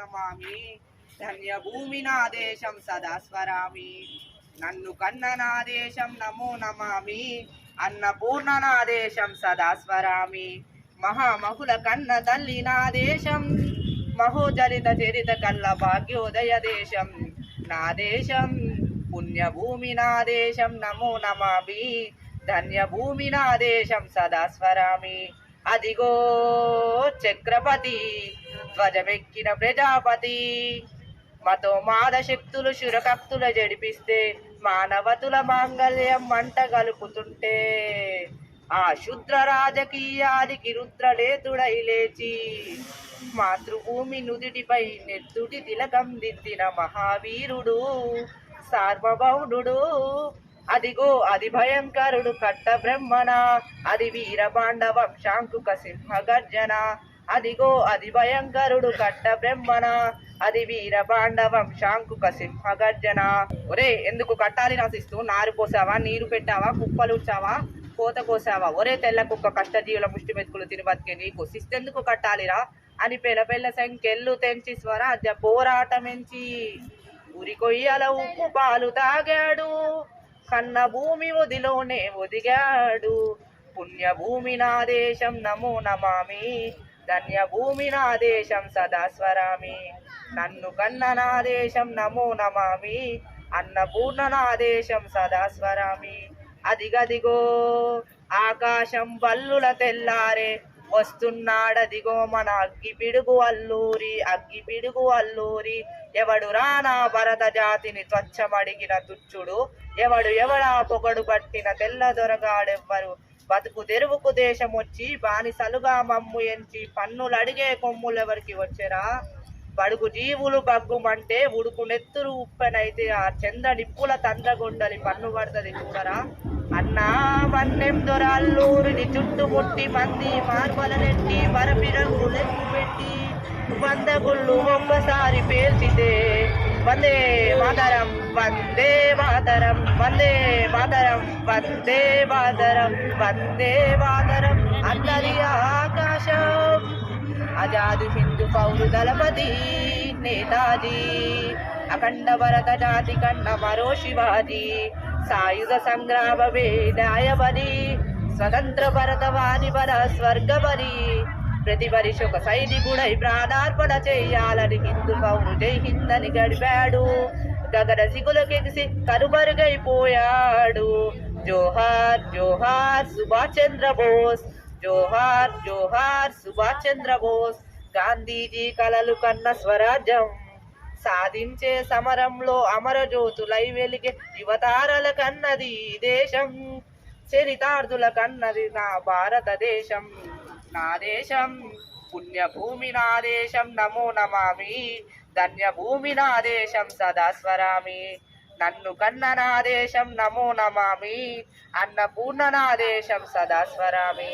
నమామి ధన్య భూమి నా దేశం సదా స్వరామి నన్ను కన్న నా దేశం నమో నమామి. అన్నపూర్ణ నా దేశం సదా స్వరామి మహామహుల కన్న తల్లి నా దేశం మహోజలిత చరిత కల్ల భాగ్యోదయ దేశం. నా దేశం పుణ్యభూమి నా దేశం నమో నమామి. ధన్యభూమి నా దేశం సదా స్వరామి అదిగో చక్రపతి ధ్వజమెక్కిన ప్రజాపతి. మతో మాద శక్తులు శురకక్తుల జడిపిస్తే మానవతుల మాంగళ్యం మంట గలుపుతుంటే ఆ శుద్ర రాజకీయాదికి రుద్రలేతుడై లేచి మాతృభూమి నుదిటిపై నెత్తుడి తిలకం దిద్దిన మహావీరుడు సార్వభౌముడు అదిగో అది భయంకరుడు కట్ట బ్రహ్మణ అది వీరబాండవం శాంకుక సింహ గర్జన. అదిగో అది భయంకరుడు కట్ట బ్రహ్మణ అది వీరబాండవం శాంకుక సింహ గర్జన. ఒరే ఎందుకు కట్టాలి రాసిస్తూ? నారు పోసావా? నీరు పెట్టావా? కుప్పలుచ్చావా కోత కోసావా? ఒరే తెల్ల కుక్క కష్టజీవుల ముష్టి మెతుకులు తిని బతికే నీకు శిస్తెందుకు కట్టాలిరా? అని పెల పెళ్ళ సంఖ్యలు తెంచి స్వరాజ్య పోరాటమెంచి. ఉరికొయ్యల ఉప్పు పాలు తాగాడు. కన్న భూమి ఒదిలోనే ఒదిగాడు. పుణ్యభూమి నా దేశం నమో నమామి. ధన్యభూమి నా దేశం సదా స్వరామి నన్ను కన్న నా దేశం నమో నమామి. అన్నపూర్ణ నా దేశం సదా స్వరామి అదిగదిగో ఆకాశం బల్లుల తెల్లారే. వస్తున్నాడదిగో మన అగ్గి పిడుగు అల్లూరి అగ్గి పిడుగు అల్లూరి. ఎవడు రానా భరత జాతిని త్వచ్చమడిగిన తుచ్చుడు? ఎవడు ఎవడా పొగడు పట్టిన తెల్ల దొరగాడెవ్వరు? బతుకు తెరువుకు దేశం వచ్చి బానిసలుగా మమ్ము ఎంచి పన్నులు అడిగే కొమ్ములెవరికి వచ్చెరా? బడుగు జీవులు బగ్గుమంటే ఉడుకు నెత్తురు ఉప్పెనైతే ఆ చంద నిప్పుల తండ్రగొండలి పన్ను పడుతుంది చూడరా? అన్నా మన్నెం దొరల్లూరిని చుట్టుముట్టి మంది మార్మల నెట్టి మరపిరంగు నెప్పు లెక్కు పెట్టి వంద గుళ్ళు ఒక్కసారి పేల్చితే వందే మాతరం వందే మాతరం వందే మాతరం వందే మాతరం వందే మాతరం అందరి ఆకాశం. అజాదు హిందూ పౌరు దళపతి నేతాజీ అఖండ భరత జాతి కన్న మరో శివాజీ సాయుధ సంగ్రామ వేదాయబలి స్వతంత్ర భరత వాణి బల స్వర్గబలి ప్రతి మనిషి ఒక సైనికుడై ప్రాణార్పణ చేయాలని హిందూ పౌరు జై హిందని గడిపాడు. గగన సిగులకెగిసి కనుమరుగైపోయాడు జోహార్ జోహార్ సుభాష్ చంద్రబోస్ జోహార్ జోహార్ సుభాష్ చంద్రబోస్ గాంధీజీ కలలు కన్న స్వరాజ్యం. సాధించే సమరంలో అమరజ్యోతులై వెలిగే యువతారల కన్నది ఈ దేశం. చరితార్థుల కన్నది నా భారతదేశం. నా దేశం పుణ్యభూమి నా దేశం నమో నమామి. ధన్యభూమి నా దేశం సదా స్వరామి నన్ను కన్న నా దేశం నమో నమామి. అన్నపూర్ణ నా దేశం సదా స్వరామి